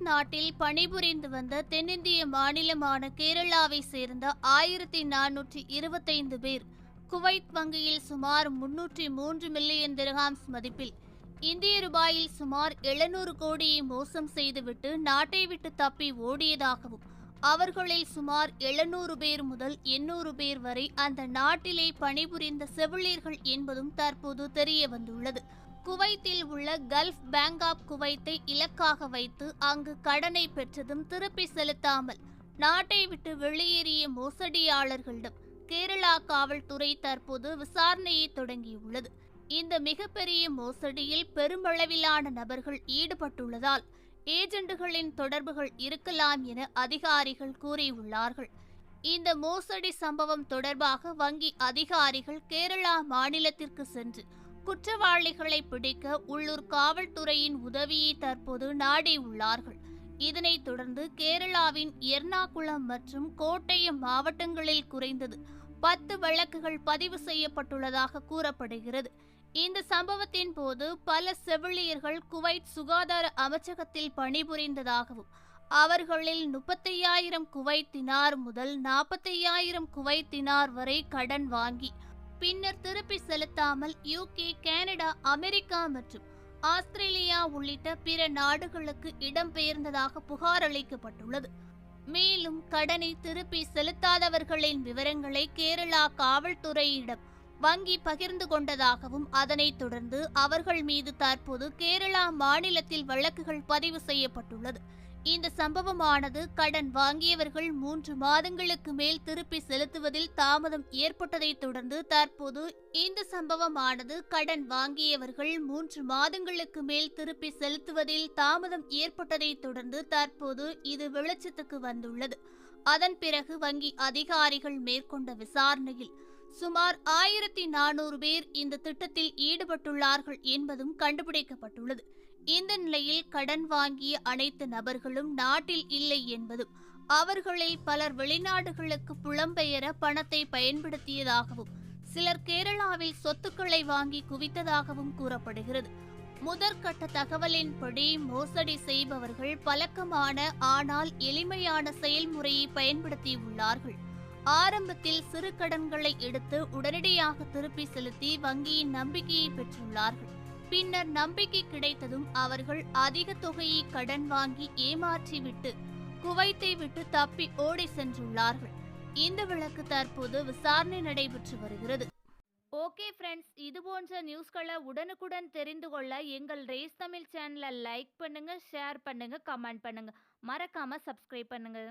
Kuwait நாட்டில் பணிபுரிந்து வந்த தென்னிந்திய மாநிலமான கேரளாவை சேர்ந்த ஆயிரத்தி நானூற்றி இருபத்தைந்து பேர் குவைத் வங்கியில் சுமார் முன்னூற்றி மூன்று மில்லியன் திரகாம்ஸ் மதிப்பில் இந்திய ரூபாயில் சுமார் எழுநூறு கோடியை மோசம் செய்துவிட்டு நாட்டை விட்டு தப்பி ஓடியதாகவும் அவர்களில் சுமார் எழுநூறு பேர் முதல் எண்ணூறு பேர் வரை அந்த நாட்டிலே பணிபுரிந்த செவிலியர்கள் என்பதும் தற்போது தெரிய வந்துள்ளது. குவைத்தில் உள்ள கல்ஃப் பேங்க் ஆப் குவைத்தை இலக்காக வைத்து அங்கு கடனை பெற்றதும் திருப்பி செலுத்தாமல் நாட்டை விட்டு வெளியேறிய மோசடியாளர்களிடம் கேரளா காவல்துறை தற்போது விசாரணையை தொடங்கியுள்ளது. இந்த மிகப்பெரிய மோசடியில் பெருமளவிலான நபர்கள் ஈடுபட்டுள்ளதால் ஏஜெண்டுகளின் தொடர்புகள் இருக்கலாம் என அதிகாரிகள் கூறியுள்ளார்கள். இந்த மோசடி சம்பவம் தொடர்பாக வங்கி அதிகாரிகள் கேரளா மாநிலத்திற்கு சென்று குற்றவாளிகளை பிடிக்க உள்ளூர் காவல்துறையின் உதவியை தற்போது நாடியுள்ளார்கள் இதனைத் தொடர்ந்து கேரளாவின் எர்ணாகுளம் மற்றும் கோட்டயம் மாவட்டங்களில் குறைந்தது பத்து வழக்குகள் பதிவு செய்யப்பட்டுள்ளதாக கூறப்படுகிறது. இந்த சம்பவத்தின் போது பல செவிலியர்கள் குவைத் சுகாதார அமைச்சகத்தில் பணிபுரிந்ததாகவும் அவர்களில் முப்பத்தையாயிரம் குவைத்தினார் முதல் நாற்பத்தையாயிரம் குவைத்தினார் வரை கடன் வாங்கி பின்னர் திருப்பி செலுத்தாமல் யூகே கனடா அமெரிக்கா மற்றும் ஆஸ்திரேலியா உள்ளிட்ட பிற நாடுகளுக்கு இடம்பெயர்ந்ததாக புகார் அளிக்கப்பட்டுள்ளது. மேலும் கடனை திருப்பி செலுத்தாதவர்களின் விவரங்களை கேரளா காவல்துறையிடம் வங்கி பகிர்ந்து கொண்டதாகவும் அதனைத் தொடர்ந்து அவர்கள் மீது தற்போது கேரளா மாநிலத்தில் வழக்குகள் பதிவு செய்யப்பட்டுள்ளது. இந்த சம்பவமானது கடன் வாங்கியவர்கள் மூன்று மாதங்களுக்கு மேல் திருப்பி செலுத்துவதில் தாமதம் ஏற்பட்டதைத் தொடர்ந்து தற்போது இந்த சம்பவமானது கடன் வாங்கியவர்கள் மூன்று மாதங்களுக்கு மேல் திருப்பி செலுத்துவதில் தாமதம் ஏற்பட்டதைத் தொடர்ந்து தற்போது இது வெளிச்சத்துக்கு வந்துள்ளது. அதன் பிறகு வங்கி அதிகாரிகள் மேற்கொண்ட விசாரணையில் சுமார் ஆயிரத்தி நானூறு பேர் இந்த திட்டத்தில் ஈடுபட்டுள்ளார்கள் என்பதும் கண்டுபிடிக்கப்பட்டுள்ளது. இந்த நிலையில் கடன் வாங்கிய அனைத்து நபர்களும் நாட்டில் இல்லை என்பதும் அவர்களில் பலர் வெளிநாடுகளுக்கு புலம்பெயர பணத்தை பயன்படுத்தியதாகவும் சிலர் கேரளாவில் சொத்துக்களை வாங்கி குவித்ததாகவும் கூறப்படுகிறது. முதற்கட்ட தகவலின்படி மோசடி செய்பவர்கள் பழக்கமான ஆனால் எளிமையான செயல்முறையை பயன்படுத்தியுள்ளார்கள். ஆரம்பத்தில் சிறு கடன்களை எடுத்து உடனடியாக திருப்பி செலுத்தி வங்கியின் நம்பிக்கையை பெற்றுள்ளார்கள். பின்னர் நம்பிக்கை கிடைத்ததும் அவர்கள் அதிக தொகையை கடன் வாங்கி ஏமாற்றிவிட்டு குவைத்தை விட்டு தப்பி ஓடி சென்றுள்ளார்கள். இந்த வழக்கு தற்போது விசாரணை நடைபெற்று வருகிறது. ஓகே ஃப்ரெண்ட்ஸ் இது போன்ற நியூஸ்களை உடனுக்குடன் தெரிந்து கொள்ள எங்கள் ரேஸ் தமிழ் சேனலை லைக் பண்ணுங்க ஷேர் பண்ணுங்க கமெண்ட் பண்ணுங்க. மறக்காம சப்ஸ்கிரைப் பண்ணுங்க.